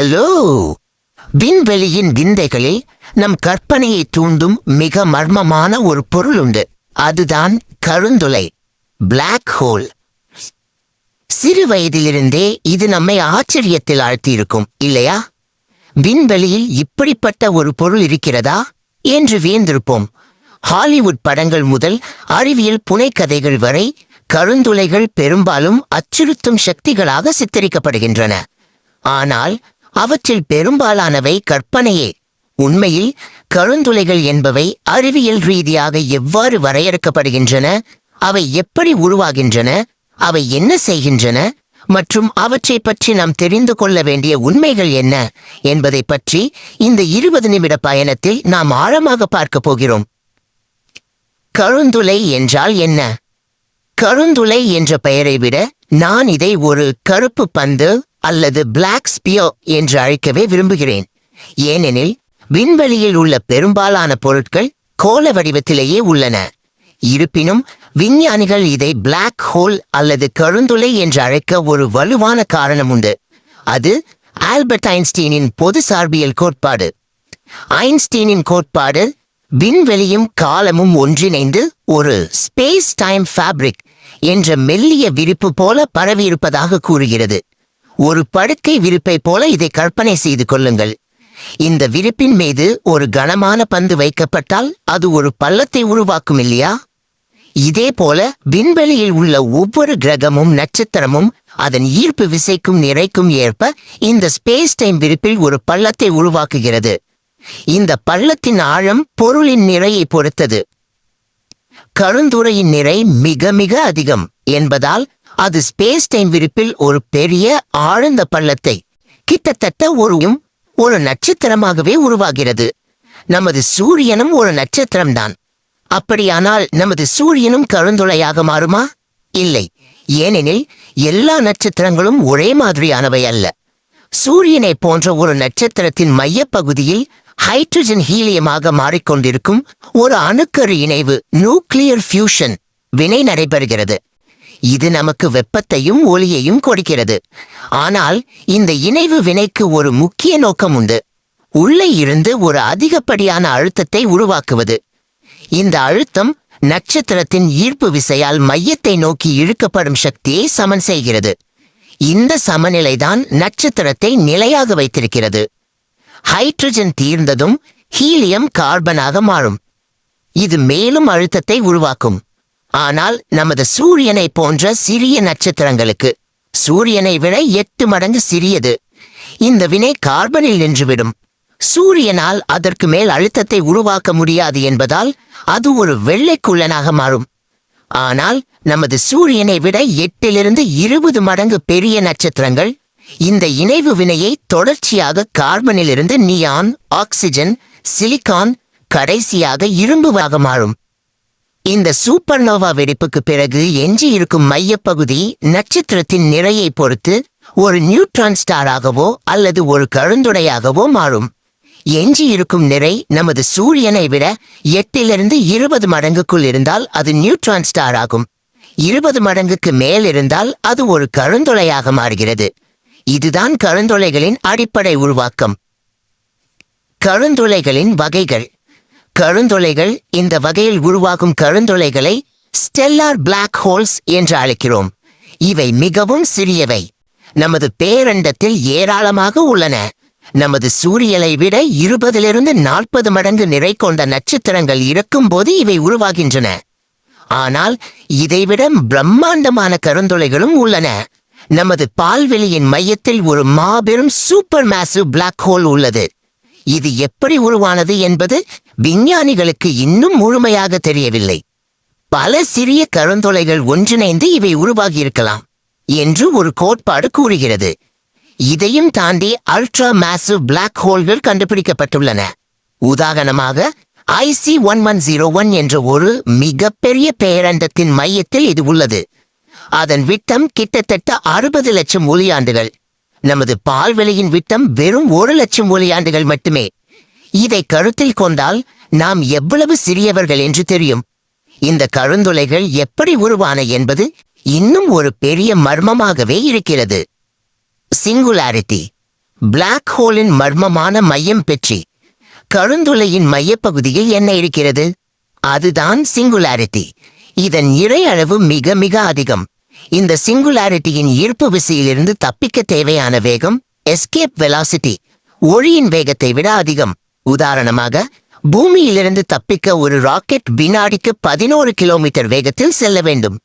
Hello விண்வெளியின் விந்தைகளில் நம் கற்பனையை தூண்டும் மிக மர்மமான ஒரு பொருள் உண்டு. அதுதான் கருந்துளை. பிளாக் ஹோல் சிறு வயதிலிருந்தே இது நம்மை ஆச்சரியத்தில் ஆழ்த்தியிருக்கும் இல்லையா? விண்வெளியில் இப்படிப்பட்ட ஒரு பொருள் இருக்கிறதா என்று வியந்திருப்போம். ஹாலிவுட் படங்கள் முதல் அறிவியல் புனைக்கதைகள் வரை கருந்துளைகள் பெரும்பாலும் அச்சுறுத்தும் சக்திகளாக சித்தரிக்கப்படுகின்றன. ஆனால் அவற்றில் பெரும்பாலானவை கற்பனையே. உண்மையில் கருந்துளைகள் என்பவை அறிவியல் ரீதியாக எவ்வாறு வரையறுக்கப்படுகின்றன அவை எப்படி உருவாகின்றன அவை என்ன செய்கின்றன மற்றும் அவற்றை பற்றி நாம் தெரிந்து கொள்ள வேண்டிய உண்மைகள் என்ன என்பதை பற்றி இந்த இருபது நிமிட பயணத்தில் நாம் ஆழமாக பார்க்க போகிறோம். கருந்துளை என்றால் என்ன? கருந்துளை என்ற பெயரை விட நான் இதை ஒரு கருப்பு பந்து அல்லது பிளாக் ஸ்பியோ என்று அழைக்கவே விரும்புகிறேன். ஏனெனில் விண்வெளியில் உள்ள பெரும்பாலான பொருட்கள் கோள வடிவத்திலேயே உள்ளன. இருப்பினும் விஞ்ஞானிகள் இதை பிளாக் ஹோல் அல்லது கருந்துளை என்று அழைக்க ஒரு வலுவான காரணம் உண்டு. அது ஆல்பர்ட் ஐன்ஸ்டீனின் பொது சார்பியல் கோட்பாடு. ஐன்ஸ்டீனின் கோட்பாடு விண்வெளியும் காலமும் ஒன்றிணைந்து ஒரு ஸ்பேஸ் டைம் ஃபேப்ரிக் என்ற மெல்லிய விரிப்பு போல பரவியிருப்பதாக கூறுகிறது. ஒரு படுக்கை விரிப்பை போல இதை கற்பனை செய்து கொள்ளுங்கள். இந்த விரிப்பின் மீது ஒரு கனமான பந்து வைக்கப்பட்டால் அது ஒரு பள்ளத்தை உருவாக்கும் இல்லையா? இதே போல விண்வெளியில் உள்ள ஒவ்வொரு கிரகமும் நட்சத்திரமும் அதன் ஈர்ப்பு விசைக்கும் நிறைக்கும் ஏற்ப இந்த ஸ்பேஸ் டைம் விரிப்பில் ஒரு பள்ளத்தை உருவாக்குகிறது. இந்த பள்ளத்தின் ஆழம் பொருளின் நிறையை பொறுத்தது. கருந்துறையின் நிறை மிக மிக அதிகம் என்பதால் அது ஸ்பேஸ் டைம் விரிப்பில் ஒரு பெரிய ஆழ்ந்த பள்ளத்தை கிட்டத்தட்ட ஒரு ஒரு நட்சத்திரமாகவே உருவாகிறது. நமது சூரியனும் ஒரு நட்சத்திரம்தான். அப்படியானால் நமது சூரியனும் கருந்துளையாக மாறுமா? இல்லை. ஏனெனில் எல்லா நட்சத்திரங்களும் ஒரே மாதிரியானவை அல்ல. சூரியனை போன்ற ஒரு நட்சத்திரத்தின் மையப்பகுதியில் ஹைட்ரஜன் ஹீலியமாக மாறிக்கொண்டிருக்கும் ஒரு அணுக்கரு இணைவு நியூக்ளியர் ஃபியூஷன் வினை நடைபெறுகிறது. இது நமக்கு வெப்பத்தையும் ஒளியையும் கொடுக்கிறது. ஆனால் இந்த இணைவு வினைக்கு ஒரு முக்கிய நோக்கம் உண்டு. உள்ளே இருந்து ஒரு அதிகப்படியான அழுத்தத்தை உருவாக்குவது. இந்த அழுத்தம் நட்சத்திரத்தின் ஈர்ப்பு விசையால் மையத்தை நோக்கி இழுக்கப்படும் சக்தியை சமன் செய்கிறது. இந்த சமநிலைதான் நட்சத்திரத்தை நிலையாக வைத்திருக்கிறது. ஹைட்ரஜன் தீர்ந்ததும் ஹீலியம் கார்பனாக மாறும். இது மேலும் அழுத்தத்தை உருவாக்கும். ஆனால் நமது சூரியனை போன்ற சிறிய நட்சத்திரங்களுக்கு சூரியனை விட எட்டு மடங்கு சிறியது. இந்த வினை கார்பனில் நின்றுவிடும். சூரியனால் அதற்கு மேல் அழுத்தத்தை உருவாக்க முடியாது என்பதால் அது ஒரு வெள்ளைக்குள்ளனாக மாறும். ஆனால் நமது சூரியனை விட எட்டிலிருந்து இருபது மடங்கு பெரிய நட்சத்திரங்கள் இந்த இணைவு வினையை தொடர்ச்சியாக கார்பனிலிருந்து நியான் ஆக்சிஜன் சிலிகான் கடைசியாக இரும்புவாக மாறும். இந்த சூப்பர்னோவா வெடிப்புக்கு பிறகு எஞ்சி இருக்கும் மையப்பகுதி நட்சத்திரத்தின் நிறையை பொறுத்து ஒரு நியூட்ரான் ஸ்டாராகவோ அல்லது ஒரு கருந்துடையாகவோ மாறும். எஞ்சி இருக்கும் நிறை நமது சூரியனை விட எட்டிலிருந்து இருபது மடங்குக்குள் இருந்தால் அது நியூட்ரான் ஸ்டார் ஆகும் இருபது மடங்குக்கு மேல் இருந்தால் அது ஒரு கருந்துளையாக மாறுகிறது. இதுதான் கருந்துளைகளின் அடிப்படை உருவாக்கம். கருந்துளைகளின் வகைகள். கருந்தொலைகள் இந்த வகையில் உருவாகும் கருந்தொலைகளை ஸ்டெல்லார் பிளாக் ஹோல்ஸ் என்று அழைக்கிறோம். இவை மிகவும் சிறியவை. நமது பேரண்டத்தில் ஏராளமாக உள்ளன. நமது சூரியலை விட இருபதிலிருந்து நாற்பது மடங்கு நிறை கொண்ட நட்சத்திரங்கள் இருக்கும்போது இவை உருவாகின்றன. ஆனால் இதைவிட பிரம்மாண்டமான கருந்தொலைகளும் உள்ளன. நமது பால்வெளியின் மையத்தில் ஒரு மாபெரும் சூப்பர் மேசிவ் பிளாக் ஹோல் உள்ளது. இது எப்படி உருவானது என்பது விஞ்ஞானிகளுக்கு இன்னும் முழுமையாக தெரியவில்லை. பல சிறிய கருந்தொலைகள் ஒன்றிணைந்து இவை உருவாகியிருக்கலாம் என்று ஒரு கோட்பாடு கூறுகிறது. இதையும் தாண்டி அல்ட்ரா மேசிவ் பிளாக் ஹோல்கள் கண்டுபிடிக்கப்பட்டுள்ளன. உதாரணமாக IC one one zero one என்ற ஒரு மிகப்பெரிய பேரண்டத்தின் மையத்தில் இது உள்ளது. அதன் விட்டம் கிட்டத்தட்ட அறுபது லட்சம் ஒளியாண்டுகள் நமது பால்வெளியின் விட்டம் வெறும் ஒரு லட்சம் ஒளியாண்டுகள் மட்டுமே. இதை கருத்தில் கொண்டால் நாம் எவ்வளவு சிறியவர்கள் என்று தெரியும். இந்த கருந்துளைகள் எப்படி உருவான என்பது இன்னும் ஒரு பெரிய மர்மமாகவே இருக்கிறது. சிங்குலாரிட்டி பிளாக் ஹோலின் மர்மமான மையம் பெற்றி. கருந்துளையின் மையப்பகுதியில் என்ன இருக்கிறது? அதுதான் சிங்குலாரிட்டி இதன் இறை அளவு மிக மிக அதிகம். இந்த சிங்குலாரிட்டியின் ஈர்ப்பு விசையிலிருந்து தப்பிக்க தேவையான வேகம் எஸ்கேப் வெலாசிட்டி ஒளியின் வேகத்தை விட அதிகம். உதாரணமாக பூமியிலிருந்து தப்பிக்க ஒரு ராக்கெட் வினாடிக்கு பதினோரு கிலோமீட்டர் வேகத்தில் செல்ல வேண்டும்.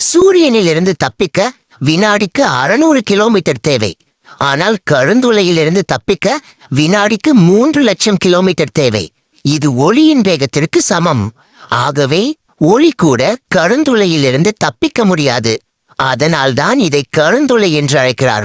சூரியனிலிருந்து தப்பிக்க வினாடிக்கு அறுநூறு கிலோமீட்டர் தேவை. ஆனால் கருந்துளையிலிருந்து தப்பிக்க வினாடிக்கு மூன்று லட்சம் கிலோமீட்டர் தேவை. இது ஒளியின் வேகத்திற்கு சமம். ஆகவே ஒளி கூட கருந்துளையிலிருந்து தப்பிக்க முடியாது. அதனால்தான் இதை கருந்துளை என்று அழைக்கிறார்கள்.